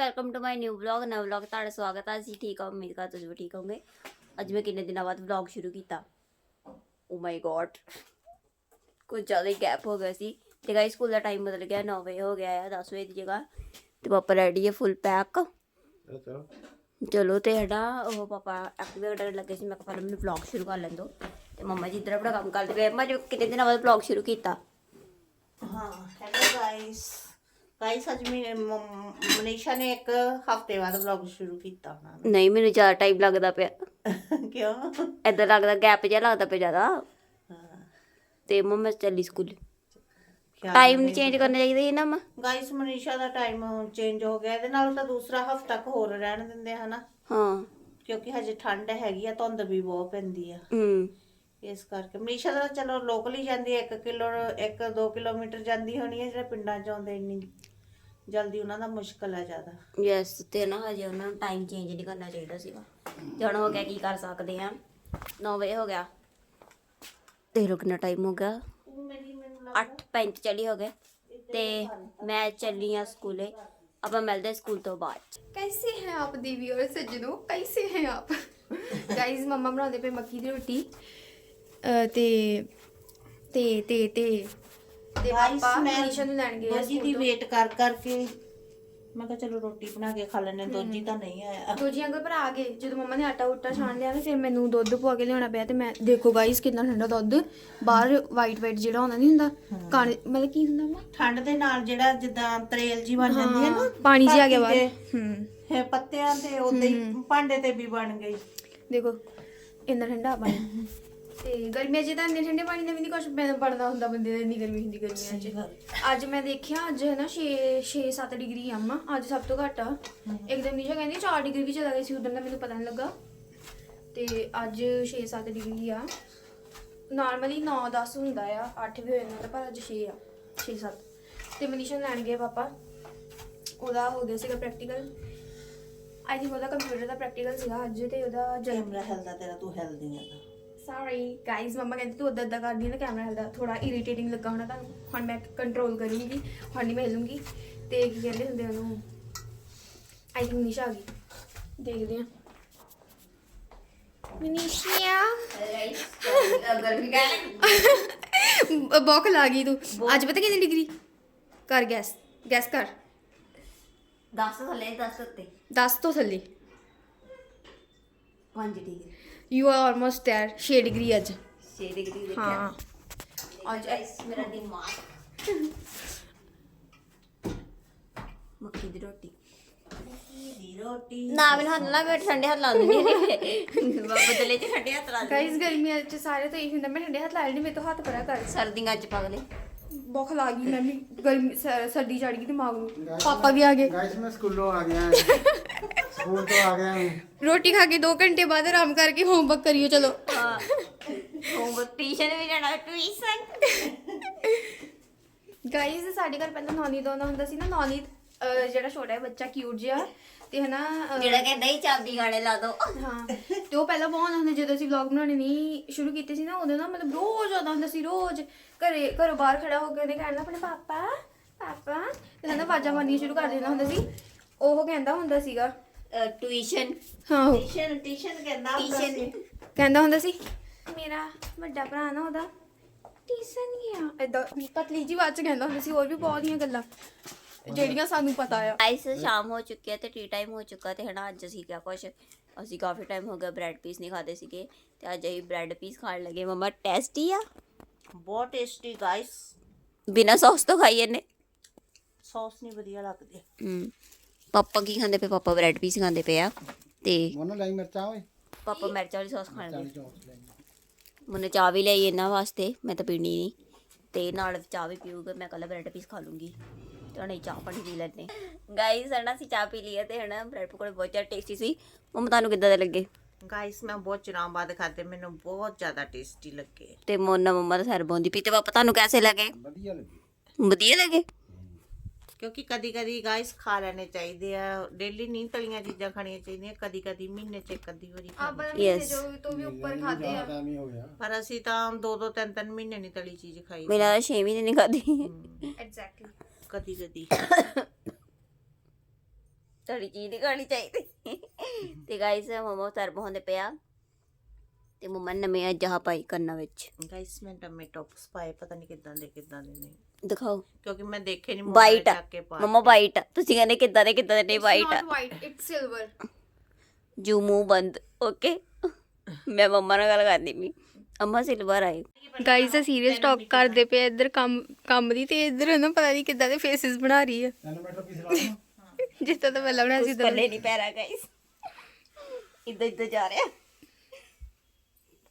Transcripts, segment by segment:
Welcome to my new vlog ਨਵਾਂ vlog ਤੁਹਾਡਾ ਸਵਾਗਤ ਹੈ ਅਸੀਂ ਠੀਕ ਹਾਂ ਉਮੀਦ ਕਰਦਾ ਤੁਸੀਂ ਵੀ ਠੀਕ ਹੋਵੋਗੇ। ਅੱਜ ਮੈਂ ਕਿੰਨੇ ਦਿਨਾਂ ਬਾਅਦ ਵਲੌਗ ਸ਼ੁਰੂ ਕੀਤਾ। ਓ ਮਾਈ ਗॉड ਕੁਝ ਜ਼ਿਆਦਾ ਹੀ ਗੈਪ ਹੋ ਗਿਆ ਸੀ। ਤੇ ਗਾਇਸ ਸਕੂਲ ਦਾ ਟਾਈਮ ਬਦਲ ਗਿਆ 9 ਵਜੇ ਹੋ ਗਿਆ ਹੈ 10 ਵਜੇ ਦੀ ਜਗ੍ਹਾ। ਤੇ ਪਾਪਾ ਰੈਡੀ ਹੈ ਫੁੱਲ ਪੈਕ ਚਲੋ ਤੇ ਸਾਡਾ ਉਹ ਪਾਪਾ ਐਕਟਿਵਾ ਕਰਨ ਲੱਗੇ ਸੀ। ਮੈਂ ਕਿਹਾ ਪਹਿਲਾਂ ਮੈਨੂੰ ਵਲੌਗ ਸ਼ੁਰੂ ਕਰ ਲੈਣ ਦੋ। ਤੇ ਮੰਮਾ ਜੀ ਇੱਧਰ ਆਪਣਾ ਕੰਮ ਕਰਦੇ ਪਏ ਮੈਂ ਜੋ ਕਿੰਨੇ ਦਿਨਾਂ ਬਾਅਦ ਵਲੌਗ ਸ਼ੁਰੂ ਕੀਤਾ? ਹਾਂ ਹੈਲੋ ਗਾਇਸ ਗਾਇਸ ਅੱਜ ਮੈਂ ਮ- ਮਨੀਸ਼ਾ ਨੇ ਇੱਕ ਹਫ਼ਤੇ ਬਾਅਦ ਵਲੌਗ ਸ਼ੁਰੂ ਕੀਤਾ ਉਹਨਾਂ ਨਹੀਂ ਮੈਨੂੰ ਜ਼ਿਆਦਾ ਟਾਈਮ ਲੱਗਦਾ ਪਿਆ। ਨੇ ਕਿਉਂ? ਏਦਾਂ ਲੱਗਦਾ ਗੈਪ ਜਿਹਾ ਲੱਗਦਾ ਪਿਆ ਜ਼ਿਆਦਾ। ਤੇ ਮੰਮਾ ਚੱਲੀ ਸਕੂਲ ਟਾਈਮ ਨਹੀਂ ਚੇਂਜ ਕਰਨਾ ਚਾਹੀਦਾ ਸੀ ਨਾ ਮੈਂ ਗਾਇਸ ਮਨੀਸ਼ਾ ਦਾ ਟਾਈਮ ਚੇਂਜ ਹੋ ਗਿਆ। ਇਹਦੇ ਨਾਲ ਤਾਂ ਦੂਸਰਾ ਹਫਤਾ ਕੁ ਹੋਰ ਰਹਿਣ ਦਿੰਦੇ ਹਨਾ? ਹਾਂ। ਕਿਉਂਕਿ ਹਜੇ ਠੰਡ ਹੈਗੀ ਆ ਧੁੰਦ ਵੀ ਬਹੁਤ ਪੈਂਦੀ ਆ। ਹੂੰ। ਇਸ ਕਰਕੇ ਮਨੀਸ਼ਾ ਦਾ ਚਲੋ ਲੋਕਲ ਹੀ ਜਾਂਦੀ ਹੈ 1 ਕਿਲੋ 1 2 ਕਿਲੋਮੀਟਰ ਜਾਂਦੀ ਹੋਣੀ ਹੈ ਜਿਹੜੇ ਪਿੰਡਾਂ ਚ ਆਉਂਦੇ ਇੰਨੀ ਜਲਦੀ ਉਹਨਾਂ ਦਾ ਮੁਸ਼ਕਲ ਹੈ ਜ਼ਿਆਦਾ ਯੈਸ ਤੇ ਨਾ ਹਜੇ ਉਹਨਾਂ ਨੂੰ ਟਾਈਮ ਚੇਂਜ ਨਹੀਂ ਕਰਨਾ ਚਾਹੀਦਾ ਸੀਗਾ ਤੇ ਹੁਣ ਹੋ ਗਿਆ ਕੀ ਕਰ ਸਕਦੇ ਆ 9 ਵਜੇ ਹੋ ਗਿਆ ਤੇ ਰੁਕਣਾ ਟਾਈਮ ਹੋ ਗਿਆ 8:35 ਚਲੀ ਹੋ ਗਏ ਤੇ ਮੈਂ ਚੱਲੀ ਆ ਸਕੂਲੇ ਆਪਾਂ ਮਿਲਦੇ ਸਕੂਲ ਤੋਂ ਬਾਅਦ कैसे हैं आप देवी और सज्जनों कैसे हैं आप गाइस मम्मा ਬਣਾਉਂਦੇ ਪਏ ਮੱਕੀ ਦੀ ਰੋਟੀ ਅਹ ਤੇ ਤੇ ਤੇ ਤੇ ਤੇ ਗਾਇਸ ਪਾਪਾ ਮੈਂ ਨੂੰ ਲੈਣ ਗਏ ਆ ਦੋਜੀ ਦੀ ਵੇਟ ਕਰ ਕਰਕੇ ਮੈਂ ਕਿਹਾ ਚਲੋ ਰੋਟੀ ਬਣਾ ਕੇ ਖਾ ਲੈਣੇ ਦੋਜੀ ਤਾਂ ਨਹੀਂ ਆਇਆ। ਦੋਜੀ ਅੰਕਲ ਪਰ ਆ ਗਏ। ਜਦੋਂ ਮੰਮਾ ਨੇ ਆਟਾ ਉਟਾ ਛਾਣ ਲਿਆ ਤੇ ਫਿਰ ਮੈਨੂੰ ਦੁੱਧ ਪਵਾ ਕੇ ਲਿਆਉਣਾ ਪਿਆ ਤੇ ਮੈਂ ਦੇਖੋ ਗਾਇਸ ਕਿੰਨਾ ਠੰਡਾ ਦੁੱਧ। ਬਾਹਰ ਵਾਈਟ ਵਾਈਟ ਜਿਹੜਾ ਹੁੰਦਾ ਨਹੀਂ ਹੁੰਦਾ ਕਾਣੇ ਮਤਲਬ ਕੀ ਹੁੰਦਾ ਮਾ ਠੰਡ ਦੇ ਨਾਲ ਜਿਹੜਾ ਜਿੱਦਾਂ ਤਰੇਲ ਜੀ ਬਣ ਜਾਂਦੀ ਹੈ ਨਾ ਪਾਣੀ ਜਿਹਾ ਆ ਗਿਆ ਬਾਹਰ। ਹੂੰ। ਤੇ, ਇਹ ਪੱਤਿਆਂ ਤੇ ਉਦਾਂ ਹੀ। ਭਾਂਡੇ ਤੇ ਵੀ ਬਣ ਗਈ। ਦੇਖੋ ਇੰਨਾ ਠੰਡਾ ਪਾਣੀ। ਤੇ ਗਰਮੀਆਂ 'ਚ ਤਾਂ ਇੰਨੇ ਠੰਡੇ ਪਾਣੀ ਨਾਲ ਵੀ ਨਹੀਂ ਕੁਝ ਬਣਦਾ ਹੁੰਦਾ ਬੰਦੇ ਦਾ ਇੰਨੀ ਗਰਮੀ ਹੁੰਦੀ ਗਰਮੀਆਂ 'ਚ। ਅੱਜ ਮੈਂ ਦੇਖਿਆ ਅੱਜ ਹੈ ਨਾ 6 6 7 ਡਿਗਰੀ ਆ ਮਾ ਅੱਜ ਸਭ ਤੋਂ ਘੱਟ ਆ। ਇੱਕਦਮ ਨੀਸ਼ਾ ਕਹਿੰਦੀ 4 ਡਿਗਰੀ ਵੀ ਚਲਾ ਗਈ ਸੀ ਉਦੋਂ ਦਾ ਮੈਨੂੰ ਪਤਾ ਨਹੀਂ ਲੱਗਾ। ਤੇ ਅੱਜ 6 7 ਡਿਗਰੀ ਆ। ਨਾਰਮਲੀ 9 10 ਹੁੰਦਾ ਆ 8 ਵੀ ਹੋ ਜਾਂਦਾ ਪਰ ਅੱਜ 6 ਆ 6 7 ਤੇ ਮਨੀਸ਼ਾ ਲੈਣ ਗਏ ਪਾਪਾ। ਉਹਦਾ ਹੋ ਗਿਆ ਸੀਗਾ ਪ੍ਰੈਕਟੀਕਲ ਆਈ ਥਿੰਕ ਉਹਦਾ ਕੰਪਿਊਟਰ ਦਾ ਪ੍ਰੈਕਟੀਕਲ ਸੀਗਾ ਅੱਜ ਤੇ ਉਹਦਾ ਜਨਮ ਹਿਲਦਾ ਤੇਰਾ ਤੂੰ ਹਿਲਦੀ ਆ ਸੌਰੀ ਗਾਇਜ਼ ਮਮਾ ਕਹਿੰਦੀ ਤੂੰ ਅੱਦਾ ਅੱਦਾ ਕਰਦੀ ਨਾ ਕੈਮਰਾ ਹਿਲਦਾ ਥੋੜਾ ਇਰੀਟੇਟਿੰਗ ਲੱਗਾ ਹੋਣਾ ਤੁਹਾਨੂੰ। ਹੁਣ ਮੈਂ ਕੰਟਰੋਲ ਕਰੂੰਗੀ ਹੁਣ ਨਹੀਂ ਮੈਂ ਹਿਲੂੰਗੀ ਤੇ ਕੀ ਕਹਿੰਦੇ ਹੁੰਦੇ ਉਹਨੂੰ? ਆਈ ਥਿੰਕ ਨਿਸ਼ਾ ਆ ਗਈ। ਦੇਖਦੇ ਆ। ਮਨੀਸ਼ੀਆ। ਬੌਕ ਲਾ ਗਈ ਤੂੰ। ਅੱਜ ਪਤਾ ਕਿੰਨੀ ਡਿਗਰੀ? ਕਰ ਗੈਸ ਗੈਸ ਕਰ। 10 ਥੱਲੇ 10 ਉੱਤੇ। 10 ਤੋਂ ਥੱਲੇ। 5 degree. you are almost there 6 degree ਅੱਜ 6 ਡਿਗਰੀ ਦੇਖਿਆ ਹਾਂ ਅੱਜ ਗਾਇਸ ਮੇਰਾ ਦਿਮਾਗ ਮੱਕੀ ਦੀ ਰੋਟੀ ਦੀ ਰੋਟੀ ਨਾ ਮੈਨੂੰ ਹੱਥ ਲਾ ਮੈਂ ਠੰਡੇ ਹੱਥ ਲਾਉਂਦੀ ਨਹੀਂ ਬਦਲੇ ਚ ਠੰਡੇ ਹੱਥ ਲਾ ਗਾਇਸ ਗਰਮੀਆਂ ਚ ਸਾਰੇ ਤੋਂ ਇਹ ਹੁੰਦਾ ਮੈਂ ਠੰਡੇ ਹੱਥ ਲਾ ਲੈਣੀ ਮੇਰੇ ਤੋਂ ਹੱਥ ਪਰਾ ਕਰ ਸਰਦੀਆਂ ਚ ਪਗਲੇ ਬੁੱਖ ਲੱਗ ਗਈ ਮੈਂ ਵੀ ਗਰਮੀ ਸ- ਸਰਦੀ ਚੜ ਗਈ ਦਿਮਾਗ ਨੂੰ ਪਾਪਾ ਵੀ ਆ ਗਏ गाइस मैं स्कूलों आ गया ਰੋਟੀ ਖਾ ਕੇ 2 ਘੰਟੇ ਬਾਅਦ ਆਰਾਮ ਕਰਕੇ ਹੋਮਵਰਕ ਕਰਿਓ ਚਲੋ। ਹਾਂ। ਵੀ ਜਾਣਾ ਟਿਊਸ਼ਨ ਗਾਈਜ਼ ਸਾਡੇ ਘਰ ਪਹਿਲਾਂ ਨੌਨੀ ਦਾ ਹੁੰਦਾ ਸੀ ਨਾ ਨੌਨੀ ਜਿਹੜਾ ਛੋਟਾ ਹੈ ਬੱਚਾ ਕਿਊਟ ਜਿਹਾ ਤੇ ਹਨਾ ਜਿਹੜਾ ਕਹਿੰਦਾ ਹੀ ਚਾਬੀ ਗਾਣੇ ਲਾ ਦੋ। ਹਾਂ ਤੇ ਉਹ ਪਹਿਲਾਂ ਬਹੁਤ ਹੁੰਦੇ ਜਦੋਂ ਅਸੀਂ ਵਲੌਗ ਬਣਾਉਣੇ ਨਹੀਂ ਸ਼ੁਰੂ ਕੀਤੇ ਸੀ ਨਾ ਉਦੋਂ ਨਾ ਮਤਲਬ ਰੋਜ਼ ਆਉਂਦਾ ਹੁੰਦਾ ਸੀ ਰੋਜ਼। ਘਰੇ ਘਰੋਂ ਬਾਹਰ ਖੜਾ ਹੋ ਕੇ ਉਹਨੇ ਕਹਿਣਾ ਆਪਣੇ ਪਾਪਾ ਪਾਪਾ। ਤੇ ਹਨਾ ਆਵਾਜ਼ਾਂ ਮਾਰਨੀਆਂ ਸ਼ੁਰੂ ਕਰ ਦਿੰਦਾ ਹੁੰਦਾ ਸੀ। ਉਹ ਕਹਿੰਦਾ ਹੁੰਦਾ ਸੀਗਾ ਟਿਊਸ਼ਨ ਹਾਂ। ਉਹ ਟਿਸ਼ਨ ਟਿਸ਼ਨ ਕਹਿੰਦਾ ਹੁੰਦਾ ਸੀ। ਟਿਊਸ਼ਨ ਕਹਿੰਦਾ ਹੁੰਦਾ ਸੀ ਮੇਰਾ ਵੱਡਾ ਭਰਾ ਨਾ ਉਹਦਾ ਟਿਊਸ਼ਨ ਗਿਆ ਏਦਾਂ ਪਤਲੀ ਜੀ ਬਾਤ ਚ ਕਹਿੰਦਾ ਹੁੰਦਾ ਸੀ ਹੋਰ ਵੀ ਬਹੁਤ ਦੀਆਂ ਗੱਲਾਂ। ਜਿਹੜੀਆਂ ਸਾਨੂੰ ਪਤਾ ਆ। ਗਾਇਸ ਸ਼ਾਮ ਹੋ ਚੁੱਕੀ ਹੈ ਤੇ ਟੀ ਟਾਈਮ ਹੋ ਚੁੱਕਾ ਤੇ ਹਨਾ ਅੱਜ ਅਸੀਂ ਕਿਆ ਕੁਛ ਅਸੀਂ ਕਾਫੀ ਟਾਈਮ ਹੋ ਗਿਆ ਬ੍ਰੈਡ ਪੀਸ ਨਹੀਂ ਖਾਦੇ ਸੀਗੇ ਤੇ ਅੱਜ ਅਸੀਂ ਬ੍ਰੈਡ ਪੀਸ ਖਾਣ ਲੱਗੇ। ਮਮਾ ਟੇਸਟੀ ਆ? ਬਹੁਤ ਟੇਸਟੀ ਗਾਇਸ ਬਿਨਾ ਸੌਸ ਤੋਂ ਖਾਈ ਇਹਨੇ? ਸੌਸ ਨਹੀਂ ਵਧੀਆ ਲੱਗਦੀ। ਪਾਪਾ ਕੀ ਖਾਂਦੇ ਪਏ? ਪਾਪਾ ਬ੍ਰੈਡ ਪੀਸ ਖਾਂਦੇ ਪਏ ਆ। ਤੇ ਮੋਨੋ ਲਈ ਮਿਰਚਾਂ ਓਏ। ਪਾਪਾ ਮਿਰਚ ਵਾਲੀ ਸੌਸ ਖਾਣਗੇ ਮੋਨੇ ਚਾਹ ਵੀ ਲਈ ਇਹਨਾਂ ਵਾਸਤੇ ਮੈਂ ਤਾਂ ਪੀਣੀ ਨਹੀਂ। ਤੇ ਨਾਲ ਚਾਹ ਵੀ ਪੀਊਗਾ ਮੈਂ ਕੱਲ ਬ੍ਰੈਡ ਪੀਸ ਖਾ ਲੂੰਗੀ। ਤੇ ਹੁਣ ਚਾਹ ਪਾਣੀ ਪੀ ਲੈਂਦੇ ਗਾਇਸ ਹਣਾ ਸੀ ਚਾਹ ਪੀ ਲਈ ਤੇ ਹਣਾ ਬ੍ਰੈਡ ਪਕੌੜੇ ਬਹੁਤ ਜ਼ਿਆਦਾ ਟੇਸਟੀ ਸੀ। ਮਮ ਤੁਹਾਨੂੰ ਕਿੱਦਾਂ ਦੇ ਲੱਗੇ? ਗਾਇਸ ਮੈਂ ਬਹੁਤ ਚਿਰਾਂ ਬਾਅਦ ਖਾਦੇ ਮੈਨੂੰ ਬਹੁਤ ਜ਼ਿਆਦਾ ਟੇਸਟੀ ਲੱਗੇ। ਤੇ ਮੋਨਾ ਮਮਾ ਦਾ ਸਰ ਬੋਂਦੀ ਪੀ ਤੇ ਪਾਪਾ ਤੁਹਾਨੂੰ ਕੈਸੇ ਲੱਗੇ? ਵਧੀਆ ਲੱਗੇ। ਵਧੀਆ ਲੱਗੇ? ਕਿਉਂਕਿ ਕਦੀ ਕਦੀ ਗਾਇਸ ਖਾ ਲੈਣੇ ਚਾਹੀਦੇ ਆ ਡੇਲੀ ਨਹੀਂ ਤਲੀਆਂ ਚੀਜ਼ਾਂ ਖਾਣੀਆਂ ਚਾਹੀਦੀਆਂ ਕਦੀ ਕਦੀ ਮਹੀਨੇ ਚ ਇੱਕ ਅੱਧੀ ਵਾਰੀ ਖਾਣੀ। ਆਪਾਂ Yes. ਜੋ ਤੋਂ ਵੀ ਉੱਪਰ ਖਾਦੇ ਆ टाइम ही हो गया ਪਰ ਅਸੀਂ ਤਾਂ ਦੋ ਦੋ ਤਿੰਨ ਤਿੰਨ ਮਹੀਨੇ ਨਹੀਂ ਤਲੀ ਚੀਜ਼ ਖਾਈ ਮੇਰਾ 6 ਮਹੀਨੇ ਨਹੀਂ ਖਾਦੀ ਐਗਜ਼ੈਕਟਲੀ ਕਦੀ ਕਦੀ ਵੇਸਟ ਵਾਲੀ ਚੀਜ਼ ਨਹੀਂ ਖਾਣੀ ਚਾਹੀਦੀ ਤੇ ਗਾਇਸ ਮਮਾ ਸਰਬ ਹੁੰਦੇ ਪਿਆ ਤੇ ਮਮਾ ਨਵੇਂ ਜਹਾ ਪਾਈ ਕੰਨਾਂ ਵਿੱਚ। ਗਾਇਸ ਮੈਂ ਟਮੇਟੋ ਪਾਏ ਪਤਾ ਨਹੀਂ ਕਿੱਦਾਂ ਦੇ ਕਿੱਦਾਂ ਦੇ ਨੇ ਦਿਖਾਓ। ਕਿਉਂਕਿ ਮੈਂ ਦੇਖੇ ਨਹੀਂ ਵਾਈਟ ਮਮਾ ਵਾਈਟ ਤੁਸੀਂ ਕਹਿੰਦੇ ਕਿੱਦਾਂ ਦੇ ਕਿੱਦਾਂ ਦੇ ਨਹੀਂ white not white it's silver ਜੂ ਮੂੰਹ ਬੰਦ ਓਕੇ ਮੈਂ ਮੰਮਾ ਨਾਲ ਗੱਲ ਕਰਦੀ ਵੀ ਅੰਮਾ ਸਿਲਵਰ ਆਏ। ਗਾਈਜ਼ ਆ ਸੀਰੀਅਸ ਟਾਕ ਕਰਦੇ ਪਏ ਇੱਧਰ ਕੰਮ ਕੰਮ ਦੀ ਤੇ ਇੱਧਰ ਨਾ ਪਤਾ ਨਹੀਂ ਕਿੱਦਾਂ ਦੇ ਫੇਸਿਸ ਬਣਾ ਰਹੀ ਹੈ ਤਰ੍ਹਾਂ ਤਾਂ ਪਹਿਲਾਂ ਬਣਾਇਆ ਸੀ ਪੱਲੇ ਨਹੀਂ ਪੈ ਰਿਹਾ ਗਾਇਸ ਇੱਧਰ ਇੱਧਰ ਜਾ ਰਿਹਾ।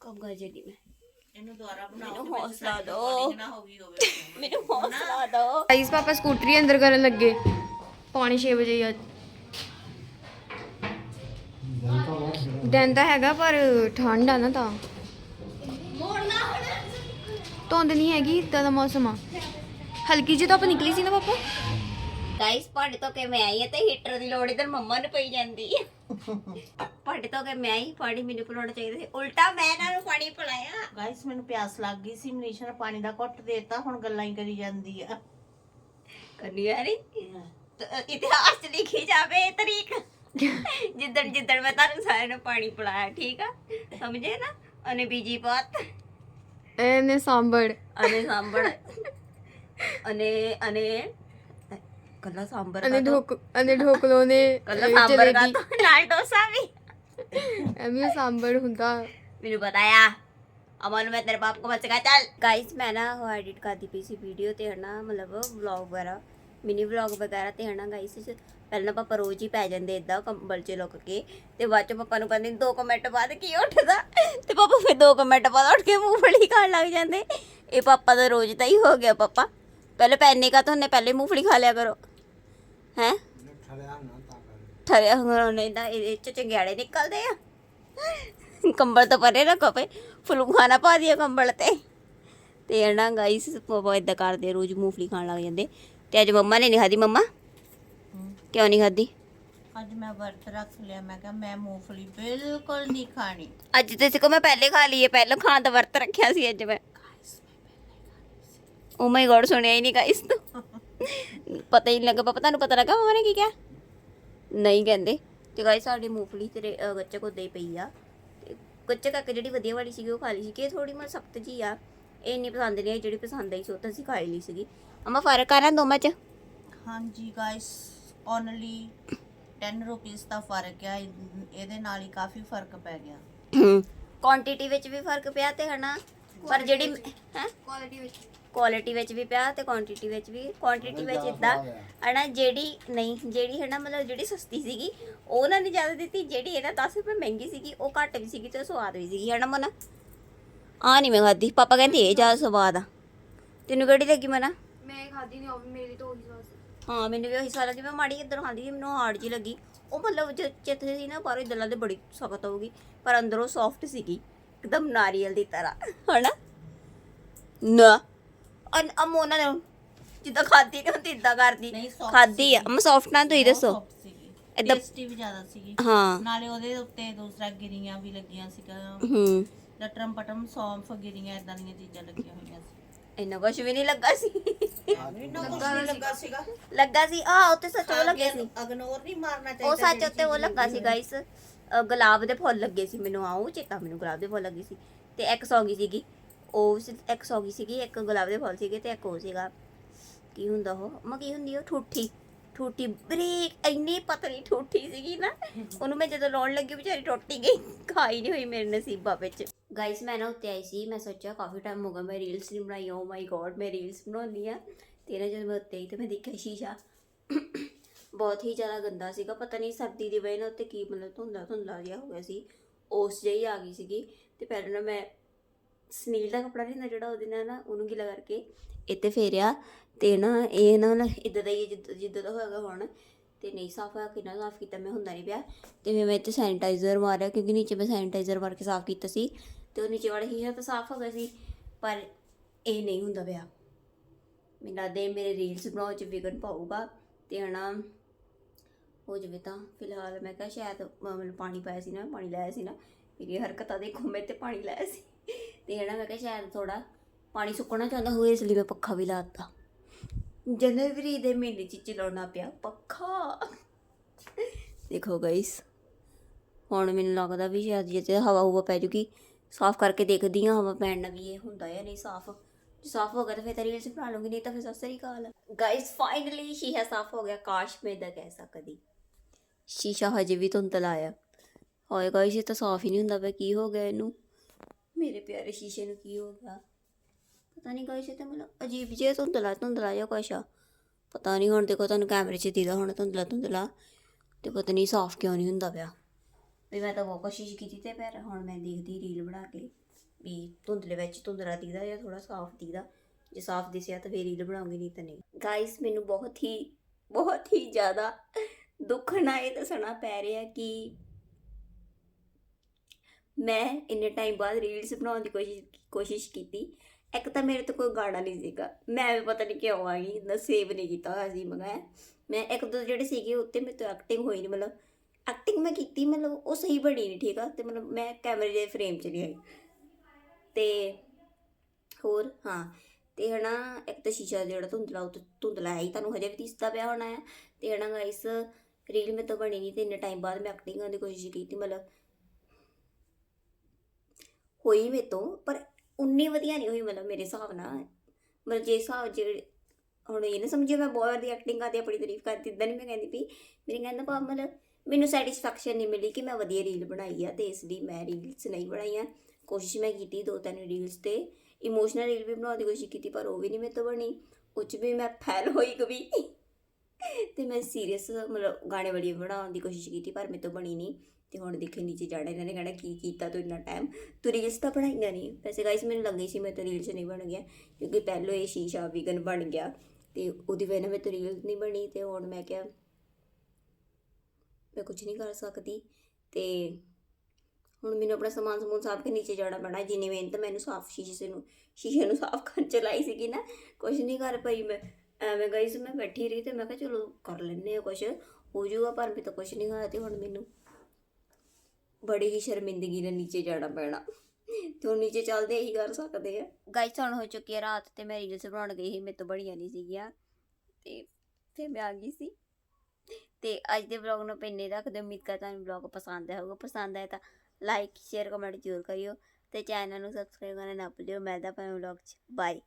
ਕੰਮ ਕਰ ਜਦੀ ਮੈਂ। ਇਹਨੂੰ ਦੁਬਾਰਾ ਬਣਾਓ ਮੈਨੂੰ ਹੌਸਲਾ ਦਿਓ। ਨਾ ਹੋ ਗਈ ਹੋਵੇ ਮੈਨੂੰ ਹੌਸਲਾ ਦਿਓ। ਗਾਈਜ਼ ਪਾਪਾ ਸਕੂਟਰੀ ਅੰਦਰ ਕਰਨ ਲੱਗੇ। ਪੌਣੇ 6 ਵਜੇ ਹੀ ਅੱਜ। ਦਿਨ ਤਾਂ ਬਹੁਤ ਫਿਰ ਦਿਨ ਤਾਂ ਹੈਗਾ ਪਰ ਠੰਡ ਆ ਨਾ ਤਾਂ। ਧੁੰਦ ਨਹੀਂ ਹੈਗੀ ਇਦਾਂ ਦਾ ਮੌਸਮ ਆ। ਹਲਕੀ ਜਿਹੀ ਧੁੱਪ ਨਿਕਲੀ ਸੀ ਨਾ ਪਾਪਾ? ਗਾਇਸ ਭਾਂਡੇ ਤੋਂ ਕੇ ਮੈਂ ਆਈ ਹਾਂ ਤੇ ਹੀਟਰ ਦੀ ਲੋੜ ਇਧਰ ਮੰਮਾ ਨੂੰ ਪਈ ਜਾਂਦੀ ਹੈ ਭਾਂਡੇ ਤੋਂ ਕੇ ਮੈਂ ਆਈ ਪਾਣੀ ਮੈਨੂੰ ਪਿਲਾਉਣਾ ਚਾਹੀਦਾ ਸੀ। ਉਲਟਾ ਮੈਂ ਇਹਨਾਂ ਨੂੰ ਪਾਣੀ ਪਿਲਾਇਆ। ਗਾਇਸ ਮੈਨੂੰ ਪਿਆਸ ਲੱਗ ਗਈ ਸੀ ਮਨੀਸ਼ਾ ਨੇ ਪਾਣੀ ਦਾ ਘੁੱਟ ਦੇਤਾ ਹੁਣ ਗੱਲਾਂ ਹੀ ਕਰੀ ਜਾਂਦੀ ਆ। ਕਰਨੀ ਯਾਰੀ ਇਤਿਹਾਸ ਚ ਲਿਖੀ ਜਾਵੇ ਇਹ ਤਰੀਕ। ਜਿੱਦਣ ਜਿੱਦਣ ਮੈਂ ਤੁਹਾਨੂੰ ਸਾਰਿਆਂ ਨੂੰ ਪਾਣੀ ਪਿਲਾਇਆ ਠੀਕ ਆ? ਸਮਝੇ ਨਾ? ਅਨੇ ਬੀਜੀ ਬਾਤ ਇਹਨੇ ਸਾਂਬੜ ਅਨੇ ਸਾਂਬੜ ਅਨੇ ਅਨੇ ਕੱਲਾ ਸਾਂਬਰ ਤੋਂ ਢੋਕ ਅਨੇ ਢੋਕਲੋ ਨੇ ਕੱਲਾ ਸਾਂਬਰ ਜਲੇਬੀ ਤੋਂ ਨਾਲ ਡੋਸਾ ਵੀ। ਐਵੇਂ ਸਾਂਬੜ ਹੁੰਦਾ। ਮੈਨੂੰ ਬਤਾਇਆ ਅਮਨ ਮੈਂ ਤੇਰੇ ਬਾਪ ਕੋ ਬਚ ਗਿਆ ਚੱਲ। ਗਾਇਸ ਮੈਂ ਨਾ ਉਹ ਐਡਿਟ ਕਰਦੀ ਪਈ ਸੀ ਵੀਡੀਓ ਤੇ ਹਨਾ ਮਤਲਬ ਵਲੌਗ ਵਗੈਰਾ ਮਿਨੀ ਵਲੌਗ ਵਗੈਰਾ ਤੇ ਹਨਾ ਗਾਇਸ ਪਹਿਲਾਂ ਪਾਪਾ ਰੋਜ਼ ਹੀ ਪੈ ਜਾਂਦੇ ਇਦਾਂ ਕੰਬਲ 'ਚ ਲੁੱਕ ਕੇ ਤੇ ਬਾਅਦ ਚ ਪਾਪਾ ਨੂੰ ਕਹਿੰਦੇ ਦੋ ਕੁ ਮਿੰਟ ਬਾਅਦ ਕੀ ਉੱਠਦਾ? ਤੇ ਪਾਪਾ ਫਿਰ ਦੋ ਕੁ ਮਿੰਟ ਬਾਅਦ ਉੱਠ ਕੇ ਮੂੰਗਫਲੀ ਖਾਣ ਲੱਗ ਜਾਂਦੇ। ਇਹ ਪਾਪਾ ਦਾ ਰੋਜ਼ ਦਾ ਹੀ ਹੋ ਗਿਆ ਪਾਪਾ। ਪਹਿਲੇ ਪੈਨੇ ਕਾ ਤੁਹਾਨੂੰ ਪਹਿਲੇ ਮੂੰਗਫਲੀ ਖਾ ਲਿਆ ਕਰੋ। ਹੈ? ਠਰਿਆ ਨਾ ਹੁਣ ਇਹਦਾ ਇਹਦੇ ਚ ਚੰਗਿਆੜੇ ਨਿਕਲਦੇ ਆ। ਕੰਬਲ ਤੋਂ ਪਰੇ ਰੱਖੋ ਪਏ ਫਲੂ ਖਾਣਾ ਪਾ ਦਿਆ ਕੰਬਲ ਤੇ। ਤੇ ਇਹਨਾਂ ਗਾਈਸ ਪਾਪਾ ਇਦਾਂ ਕਰਦੇ ਰੋਜ਼ ਮੂੰਗਫਲੀ ਖਾਣ ਲੱਗ ਜਾਂਦੇ। ਤੇ ਅੱਜ ਮੰਮਾ ਨੇ ਨਹੀਂ ਖਾਦੀ ਮੰਮਾ? ਕਿਉਂ ਨਹੀਂ ਖਾਦੀ ਅੱਜ ਮੈਂ ਵਰਤ ਰੱਖ ਲਿਆ ਮੈਂ ਕਿਹਾ ਮੈਂ ਮੂੰਗਫਲੀ ਬਿਲਕੁਲ ਨਹੀਂ ਖਾਣੀ। ਅੱਜ ਤੇ ਸਿਕੋ ਮੈਂ ਪਹਿਲੇ ਖਾ ਲਈਏ ਪਹਿਲਾਂ ਖਾਣ ਦਾ ਵਰਤ ਰੱਖਿਆ ਸੀ ਅੱਜ ਮੈਂ। ਓ ਮਾਈ ਗੋਡ ਸੁਣਿਆ ਹੀ ਨਹੀਂ ਗਾਈਸ ਤੋਂ। ਪਤਾ ਹੀ ਨਹੀਂ ਲੱਗਾ ਪਾਪਾ ਤੁਹਾਨੂੰ ਪਤਾ ਲੱਗਾ? ਮੰਮਾ ਨੇ ਕੀ ਕਿਹਾ? ਨਹੀਂ ਕਹਿੰਦੇ। ਤੇ ਗਾਈਸ ਸਾਡੀ ਮੂੰਗਫਲੀ ਤੇ ਗੱਚਕ ਉਦਾਂ ਹੀ ਪਈ ਆ। ਗੱਚਕ ਕੱਕ ਜਿਹੜੀ ਵਧੀਆ ਵਾਲੀ ਸੀਗੀ ਉਹ ਖਾ ਲਈ ਸੀ ਕਿ ਥੋੜੀ ਮਤ ਸਖਤ ਜੀ ਆ। ਇਹ ਨਹੀਂ ਪਸੰਦ ਨਹੀਂ ਆਈ ਜਿਹੜੀ ਪਸੰਦ ਆਈ ਸੀ ਉਹ ਤਾਂ ਅਸੀਂ ਖਾਈ ਲਈ ਸੀਗੀ। ਅਮਾ ਫ਼ਰਕ ਆ ਨਾ ਦੋਵਾਂ ਚ? ਹਾਂਜੀ ਗਾਇਸ ਓਨਲੀ 10 ਰੁਪੀਸ ਦਾ ਫ਼ਰਕ ਆ। ਇਹ- ਇਹਦੇ ਨਾਲ ਹੀ ਕਾਫੀ ਫ਼ਰਕ ਪੈ ਗਿਆ। ਕੁਆਂਟੀਟੀ ਵਿੱਚ ਵੀ ਫ਼ਰਕ ਪਿਆ ਤੇ ਹਨਾ? ਪਰ ਜਿਹੜੀ ਹੈ? ਕੁਆਲਿਟੀ ਵਿੱਚ ਕੁਆਲਿਟੀ ਵਿੱਚ ਵੀ ਪਿਆ ਤੇ ਕੁਆਂਟੀਟੀ ਵਿੱਚ ਵੀ। ਕੁਆਂਟੀਟੀ ਵਿੱਚ ਇਦਾਂ ਹਨਾ ਜਿਹੜੀ ਨਹੀਂ ਜਿਹੜੀ ਹਨਾ ਮਤਲਬ ਜਿਹੜੀ ਸਸਤੀ ਸੀਗੀ ਉਹ ਉਹਨਾਂ ਨੇ ਜ਼ਿਆਦਾ ਦਿੱਤੀ ਜਿਹੜੀ ਇਹਨਾਂ 10 ਰੁਪਏ ਮਹਿੰਗੀ ਸੀਗੀ ਉਹ ਘੱਟ ਵੀ ਸੀਗੀ ਤੇ ਸਵਾਦ ਵੀ ਸੀਗੀ ਹਨਾ ਮਨਾ? ਆ ਨਹੀਂ ਮੈਂ ਖਾਦੀ ਪਾਪਾ ਕਹਿੰਦੇ ਇਹ ਜ਼ਿਆਦਾ ਸਵਾਦ ਆ। ਤੈਨੂੰ ਕਿਹੜੀ ਲੱਗੀ ਮਨਾ? ਮੈਂ ਖਾਦੀ ਨਹੀਂ ਉਹ ਵੀ ਮੇਰੀ ਤਾਂ ਉਹੀ ਸਵਾਦ ਸੀ। ਹਾਂ ਮੈਨੂੰ ਵੀ ਉਹੀ ਸਵਾਦ ਲੱਗੀ ਮੈਂ ਮਾੜੀ ਇੱਧਰ ਖਾਂਦੀ ਸੀ ਮੈਨੂੰ ਹਾਰਡ ਜੀ ਲੱਗੀ। ਉਹ ਮਤਲਬ ਜੋ ਚਿੱਤ ਸੀ ਨਾ ਪਰ ਇਦਾਂ ਲੱਗਦੇ ਬੜੀ ਸਖਤ ਹੋਊਗੀ ਪਰ ਅੰਦਰੋਂ ਸੌਫਟ ਸੀਗੀ। ਇੱਕਦਮ ਨਾਰੀਅਲ ਦੀ ਤਰ੍ਹਾਂ ਹਨਾ? ਨਾ। ਅਨ ਅਮੋਨਾ ਨੇ ਜਿੱਦਾਂ ਖਾਦੀ ਤੇ ਹੁੰਦੀ ਇਦਾਂ ਕਰਦੀ। ਨਹੀਂ, soft ਖਾਦੀ ਆ। ਮੈਂ ਸੌਫਟ ਨਾ ਤੁਸੀਂ ਦੱਸੋ। ਏਦਾਂ- ਟੇਸਟੀ ਵੀ ਜ਼ਿਆਦਾ ਸੀਗੀ। ਹਾਂ। ਨਾਲੇ ਉਹਦੇ ਉੱਤੇ ਦੂਸਰਾ ਗਿਰੀਆਂ ਵੀ ਲੱਗੀਆਂ ਸੀਗਾ ਹੂੰ। ਲਟਰਮ ਪਟਮ ਸੌਂਫ ਗਿਰੀਆਂ ਇਦਾਂ ਦੀਆਂ ਚੀਜ਼ਾਂ ਲੱਗੀਆਂ ਹੋਈਆਂ ਸੀ। ਇੰਨਾ ਕੁਝ ਵੀ ਨਹੀਂ ਲੱਗਾ ਸੀ। ਨਹੀਂ ਲੱਗਾ ਸੀਗਾ। ਲੱਗਾ ਸੀ। ਆ ਉੱਤੇ ਸੱਚ ਉਹ ਲੱਗੇ ਸੀ। ਇਗਨੋਰ ਨਹੀਂ ਮਾਰਨਾ ਚਾਹੀਦਾ ਉਹ ਸੱਚ ਉੱਤੇ ਉਹ ਲੱਗਾ ਸੀ ਗਾਇਸ ਗੁਲਾਬ ਦੇ ਫੁੱਲ ਲੱਗੇ ਸੀ ਮੈਨੂੰ ਆਉ ਚੇਤਾ ਮੈਨੂੰ ਗੁਲਾਬ ਦੇ ਫੁੱਲ ਲੱਗੇ ਸੀ। ਤੇ ਇੱਕ ਸੌਗੀ ਸੀਗੀ, ਉਹ ਸੀ- ਇੱਕ ਸੌਗੀ ਸੀਗੀ, ਇੱਕ ਗੁਲਾਬ ਦੇ ਫੁੱਲ ਸੀਗੇ ਤੇ ਇੱਕ ਉਹ ਸੀਗਾ। ਕੀ ਹੁੰਦਾ ਉਹ? ਮੈਂ ਕੀ ਹੁੰਦੀ ਉਹ? ਠੂਠੀ। ਠੂਠੀ, ਬਰੀਕ, ਇੰਨੀ ਪਤਲੀ ਠੂਠੀ ਸੀਗੀ ਨਾ, ਉਹਨੂੰ ਮੈਂ ਜਦੋਂ ਲਾਉਣ ਲੱਗੀ ਵਿਚਾਰੀ ਟੁੱਟ ਗਈ, ਖਾਈ ਨਹੀਂ ਹੋਈ ਮੇਰੇ ਨਸੀਬਾਂ ਵਿੱਚ। ਗਾਇਸ ਮੈਂ ਨਾ ਉੱਤੇ ਆਈ ਸੀ, ਮੈਂ ਸੋਚਿਆ ਕਾਫੀ ਟਾਈਮ ਹੋ ਗਿਆ, ਮੈਂ ਰੀਲਸ ਨਹੀਂ ਬਣਾਈ ਓ ਮਾਈ ਗॉड ਮੈਂ ਰੀਲਸ ਬਣਾਉਂਦੀ ਆ ਤੇ ਨਾ ਜਦੋਂ ਮੈਂ ਉੱਤੇ ਆਈ ਤੇ ਮੈਂ ਦੇਖਿਆ ਸ਼ੀਸ਼ਾ। ਬਹੁਤ ਹੀ ਜ਼ਿਆਦਾ ਗੰਦਾ ਸੀਗਾ। ਪਤਾ ਨਹੀਂ ਸਰਦੀ ਦੀ ਵਜ੍ਹਾ ਨਾਲ ਉੱਤੇ ਕੀ ਮਤਲਬ ਧੁੰਦਾ ਧੁੰਦਾ ਜਿਹਾ ਹੋ ਗਿਆ ਸੀ। ਉਸ ਜਿਹੀ ਆ ਗਈ ਸੀਗੀ। ਤੇ ਪਹਿਲਾਂ ਨਾ ਮੈਂ ਸਨੀਲ ਦਾ ਕੱਪੜਾ ਨਹੀਂ ਹੁੰਦਾ ਜਿਹੜਾ ਉਹਦੇ ਨਾਲ ਨਾ ਉਹਨੂੰ ਗਿੱਲਾ ਕਰਕੇ ਇੱਥੇ ਫੇਰਿਆ। ਤੇ ਨਾ ਇਹ ਨਾ ਨਾ ਇਦਾਂ ਦਾ ਹੀ ਜਿੱਦ- ਜਿੱਦਾਂ ਦਾ ਹੋਏਗਾ ਹੁਣ। ਤੇ ਨਹੀਂ ਸਾਫ਼ ਹੋਇਆ, ਕਿੰਨਾ ਸਾਫ਼ ਕੀਤਾ ਮੈਂ, ਹੁੰਦਾ ਨਹੀਂ ਪਿਆ। ਤੇ ਫਿਰ ਮੈਂ ਇੱਥੇ ਸੈਨੀਟਾਈਜ਼ਰ ਮਾਰਿਆ ਕਿਉਂਕਿ ਨੀਚੇ ਮੈਂ ਸੈਨੀਟਾਈਜ਼ਰ ਮਾਰ ਕੇ ਸਾਫ਼ ਕੀਤਾ ਸੀ। ਤੇ ਉਹ ਨੀਚੇ ਵਾਲਾ ਹੀਸ਼ਾ ਤਾਂ ਸਾਫ਼ ਹੋ ਗਿਆ ਸੀ। ਪਰ ਇਹ ਨਹੀਂ ਹੁੰਦਾ ਪਿਆ। ਮੈਨੂੰ ਲੱਗਦਾ ਮੇਰੇ ਰੀਲਸ ਬਣਾਉਣ ਚ ਵਿਗਨ ਪਾਊਗਾ। ਤੇ ਹਨਾ ਹੋ ਜਾਵੇ ਤਾਂ। ਫਿਲਹਾਲ ਮੈਂ ਕਿਹਾ ਸ਼ਾਇਦ ਮ- ਮੈਨੂੰ ਪਾਣੀ ਪਾਇਆ ਸੀ ਨਾ, ਪਾਣੀ ਲਾਇਆ ਸੀ ਨਾ। ਮੇਰੀ ਹਰਕਤਾਂ ਦੇਖੋ, ਮੈਂ ਤੇ ਪਾਣੀ ਲਾਇਆ ਸੀ। ਤੇ ਹਨਾ, ਮੈਂ ਕਿਹਾ ਸ਼ਾਇਦ ਥੋੜਾ ਪਾਣੀ ਸੁੱਕਣਾ ਚਾਹੁੰਦਾ ਹੋਵੇ, ਇਸ ਲਈ ਮੈਂ ਪੱਖਾ ਵੀ ਲਾਤਾ। ਜਨਵਰੀ ਦੇ ਮਹੀਨੇ ਚ ਚਲਾਉਣਾ ਪਿਆ ਪੱਖਾ। ਦੇਖੋ ਗਾਇਸ ਹੁਣ ਮੈਨੂੰ ਲੱਗਦਾ ਵੀ ਸ਼ਾਇਦ ਜੇ ਹਵਾ ਹੁਵਾ ਪੈ ਜੂਗੀ, ਸਾਫ਼ ਕਰਕੇ ਦੇਖਦੀ ਹਾਂ ਹਵਾ ਪੈਣ ਨਾਲ ਵੀ ਇਹ ਹੁੰਦਾ ਹੈ ਨਹੀਂ ਸਾਫ਼। ਜੇ ਸਾਫ਼ ਹੋ ਗਿਆ ਤਾਂ ਫਿਰ ਤਾਂ ਰੀਲਸ ਬਣਾ ਲੂੰਗੀ, ਨਹੀਂ ਤਾਂ ਫਿਰ ਸਸਰੀ ਕਾਲ ਗਾਇਸ ਫਾਈਨਲੀ ਸ਼ੀਸ਼ਾ ਸਾਫ਼ ਹੋ ਗਿਆ, ਕਾਸ਼ ਮੈਂ ਦਾ ਕਹਿ ਸਕਦੀ। ਸ਼ੀਸ਼ਾ ਹਜੇ ਵੀ ਧੁੰਦਲਾ ਆ ਹੋਏ ਗਾਇਸ ਇਹ ਤਾਂ ਸਾਫ਼ ਹੀ ਨਹੀਂ ਹੁੰਦਾ ਪਿਆ, ਕੀ ਹੋ ਗਿਆ ਇਹਨੂੰ? ਮੇਰੇ ਪਿਆਰੇ ਸ਼ੀਸ਼ੇ ਨੂੰ ਕੀ ਹੋ ਗਿਆ? ਪਤਾ ਨਹੀਂ ਗਾਇਸ ਇਹ ਤਾਂ ਮਤਲਬ ਅਜੀਬ ਜਿਹਾ ਧੁੰਦਲਾ ਧੁੰਦਲਾ ਜਿਹਾ ਕੁਛ ਆ। ਪਤਾ ਨਹੀਂ ਹੁਣ ਦੇਖੋ, ਤੁਹਾਨੂੰ ਕੈਮਰੇ 'ਚ ਦੀਦਾ ਹੁਣ ਧੁੰਦਲਾ ਧੁੰਦਲਾ ਤੇ ਪਤਾ ਨਹੀਂ ਸਾਫ਼ ਕਿਉਂ ਨਹੀਂ ਹੁੰਦਾ ਪਿਆ। ਵੀ ਮੈਂ ਤਾਂ ਬਹੁਤ ਕੋਸ਼ਿਸ਼ ਕੀਤੀ ਤੇ ਪਰ ਹੁਣ ਮੈਂ ਦੇਖਦੀ ਰੀਲ ਬਣਾ ਕੇ ਵੀ ਧੁੰਦਲੇ ਵਿੱਚ ਧੁੰਦਲਾ ਦੀਦਾ ਜਾਂ ਥੋੜਾ ਸਾਫ਼ ਦੀਦਾ। ਜੇ ਸਾਫ਼ ਦਿਸਿਆ ਤਾਂ ਫੇਰ ਰੀਲ ਬਣਾਉਂਗੀ, ਨਹੀਂ ਤਾਂ ਨਹੀਂ। ਗਾਇਸ ਮੈਨੂੰ ਬਹੁਤ ਹੀ ਬਹੁਤ ਹੀ ਜ਼ਿਆਦਾ ਦੁੱਖ ਨਾਲ ਇਹ ਦੱਸਣਾ ਪੈ ਰਿਹਾ ਕਿ ਮੈਂ ਇੰਨੇ ਟਾਈਮ ਬਾਅਦ ਰੀਲਸ ਬਣਾਉਣ ਦੀ ਕੋਸ਼ਿਸ਼ ਕੋਸ਼ਿਸ਼ ਕੀਤੀ। ਇੱਕ ਤਾਂ ਮੇਰੇ ਤੋਂ ਕੋਈ ਗਾਣਾ ਨਹੀਂ ਸੀਗਾ। ਮੈਂ ਵੀ ਪਤਾ ਨਹੀਂ ਕਿਉਂ ਆ ਗਈ, ਨਾ ਸੇਵ ਨਹੀਂ ਕੀਤਾ ਹੋਇਆ ਸੀ ਮੈਂ ਮੈਂ ਇੱਕ ਦੋ ਜਿਹੜੇ ਸੀਗੇ ਉੱਤੇ ਮੇਰੇ ਤੋਂ ਐਕਟਿੰਗ ਹੋਈ ਨਹੀਂ ਮਤਲਬ ਐਕਟਿੰਗ ਮੈਂ ਕੀਤੀ, ਮਤਲਬ ਉਹ ਸਹੀ ਬਣੀ ਨਹੀਂ ਠੀਕ ਆ? ਤੇ ਮਤਲਬ ਮੈਂ ਕੈਮਰੇ ਦੇ ਫਰੇਮ 'ਚ ਨਹੀਂ ਆਈ। ਤੇ ਹੋਰ, ਹਾਂ। ਤੇ ਹਨਾ, ਇੱਕ ਤਾਂ ਸ਼ੀਸ਼ਾ ਜਿਹੜਾ ਧੁੰਦਲਾ, ਉਹ ਧੁੰਦਲਾ ਹੈ ਹੀ, ਤੁਹਾਨੂੰ ਹਜੇ ਵੀ ਦਿਸਦਾ ਪਿਆ ਹੋਣਾ ਹੈ। ਤੇ ਹਨਾ ਗਾਇਸ ਰੀਲ ਮੇਰੇ ਤੋਂ ਬਣੀ ਨਹੀਂ ਤੇ ਇੰਨੇ ਟਾਈਮ ਬਾਅਦ ਮੈਂ ਐਕਟਿੰਗ ਕਰਨ ਦੀ ਕੋਸ਼ਿਸ਼ ਕੀਤੀ, ਮਤਲਬ ਹੋਈ ਮੇਰੇ ਤੋਂ, ਪਰ ਉਨੀ ਵਧੀਆ ਨਹੀਂ ਹੋਈ ਮਤਲਬ ਮੇਰੇ ਹਿਸਾਬ ਨਾਲ। ਮਤਲਬ ਜੇ ਹਿਸਾਬ ਜਿਹੜੇ, ਹੁਣ ਇਹ ਨਾ ਸਮਝਿਓ ਮੈਂ ਬਹੁਤ ਵਧੀਆ ਐਕਟਿੰਗ ਕਰਦੀ, ਆਪਣੀ ਤਾਰੀਫ ਕਰਦੀ ਇਦਾਂ ਨਹੀਂ ਮੈਂ ਕਹਿੰਦੀ ਵੀ ਮੇਰੇ ਕਹਿੰਦਾ ਭਾਵ ਮਤਲਬ ਮੈਨੂੰ ਸੈਟੀਸਫੈਕਸ਼ਨ ਨਹੀਂ ਮਿਲੀ ਕਿ ਮੈਂ ਵਧੀਆ ਰੀਲ ਬਣਾਈ ਆ ਤੇ ਇਸ ਲਈ ਮੈਂ ਰੀਲਸ ਨਹੀਂ ਬਣਾਈਆਂ। ਕੋਸ਼ਿਸ਼ ਮੈਂ ਕੀਤੀ ਦੋ ਤਿੰਨ ਰੀਲਸ ਤੇ। ਇਮੋਸ਼ਨਲ ਰੀਲ ਵੀ ਬਣਾਉਣ ਦੀ ਕੋਸ਼ਿਸ਼ ਕੀਤੀ, ਪਰ ਉਹ ਵੀ ਨਹੀਂ ਮੇਰੇ ਤੋਂ ਬਣੀ। ਉਹ 'ਚ ਵੀ ਮੈਂ ਫੈਲ ਹੋਈ ਕभी ਤੇ ਮੈਂ ਸੀਰੀਅਸ ਮਤਲਬ ਗਾਣੇ ਵਾਲੀ ਬਣਾਉਣ ਦੀ ਕੋਸ਼ਿਸ਼ ਕੀਤੀ, ਪਰ ਮੇਰੇ ਤੋਂ ਬਣੀ ਨਹੀਂ। ਤੇ ਹੁਣ ਦੇਖੇ ਨੀਚੇ ਜਾਣਾ ਇਹਨਾਂ ਨੇ ਕਹਿਣਾ ਕੀ ਕੀਤਾ ਤੂੰ ਇੰਨਾ ਟਾਈਮ ਤੂੰ ਰੀਲਸ ਤਾਂ ਬਣਾਈਆਂ ਨਹੀਂ। ਵੈਸੇ ਗਾਇਸ ਮੈਨੂੰ ਲੱਗੀ ਸੀ ਮੈਂ ਤਾਂ ਰੀਲਸ ਨਹੀਂ ਬਣ ਗਿਆ, ਕਿਉਂਕਿ ਪਹਿਲੋਂ ਇਹ ਸ਼ੀਸ਼ਾ ਵਿਗਨ ਬਣ ਗਿਆ ਤੇ ਉਹਦੀ ਵਜ੍ਹਾ ਨਾਲ ਮੈਂ ਤੋਂ ਰੀਲਸ ਨਹੀਂ ਬਣੀ ਤੇ ਹੁਣ ਮੈਂ ਕਿਹਾ ਮੈਂ ਕੁਝ ਨਹੀਂ ਕਰ ਸਕਦੀ ਤੇ ਹੁਣ ਮੈਨੂੰ ਆਪਣਾ ਸਮਾਨ ਸਮੂਨ ਸਾਫ਼ ਕੇ ਨੀਚੇ ਜਾਣਾ ਪੈਣਾ, ਜਿੰਨੀ ਮਿਹਨਤ ਮੈਨੂੰ ਸਾਫ਼ ਸ਼ੀਸ਼ੇ ਨੂੰ ਸ਼ੀਸ਼ੇ ਨੂੰ ਸਾਫ਼ ਕਰਨ ਚ ਲਾਈ ਸੀਗੀ ਨਾ ਕੁਝ ਨਹੀਂ ਕਰ ਪਈ ਮੈਂ। ਐਵੇਂ ਗਈ ਸੀ, ਮੈਂ ਬੈਠੀ ਰਹੀ ਤੇ ਮੈਂ ਕਿਹਾ ਚਲੋ ਕਰ ਲੈਨੇ ਆ ਕੁਛ। ਹੋ ਜਾਊਗਾ ਪਰ ਵੀ ਤਾਂ ਕੁਛ ਨਹੀਂ ਹੋਇਆ ਤੇ ਹੁਣ ਮੈਨੂੰ ਬੜੀ ਹੀ ਸ਼ਰਮਿੰਦਗੀ ਨਾਲ ਨੀਚੇ ਜਾਣਾ ਪੈਣਾ। ਤੇ ਹੁਣ ਨੀਚੇ ਚੱਲਦੇ ਇਹੀ ਕਰ ਸਕਦੇ ਆ। ਗਾਈਸ ਹੁਣ ਹੋ ਚੁੱਕੀ ਹੈ ਰਾਤ ਤੇ ਮੈਂ ਰੀਲਸ ਬਣਾਉਣ ਗਈ ਸੀ, ਮੇਰੇ ਤੋਂ ਬਣੀਆਂ ਨਹੀਂ ਸੀਗੀਆਂ। ਤੇ ਫਿਰ ਮੈਂ ਆ ਗਈ ਸੀ। ਤੇ ਅੱਜ ਦੇ ਵਲੌਗ ਨੂੰ ਪੈਨੇ ਰੱਖਦੇ ਉਮੀਦ ਕਰਦਾ ਤੁਹਾਨੂੰ ਵਲੌਗ ਪਸੰਦ ਆਇਆ ਹੋਊਗਾ ਪਸੰਦ ਆਇਆ ਤਾਂ ਲਾਈਕ ਸ਼ੇਅਰ ਕਮੈਂਟ ਜ਼ਰੂਰ ਕਰਿਓ ਤੇ ਚੈਨਲ ਨੂੰ ਸਬਸਕ੍ਰਾਈਬ ਕਰਨਾ ਨਾ ਭੁੱਲਿਓ। ਮੈਂ ਦਾ ਪਾਇਆ ਵਲੌਗ ਚ। ਬਾਏ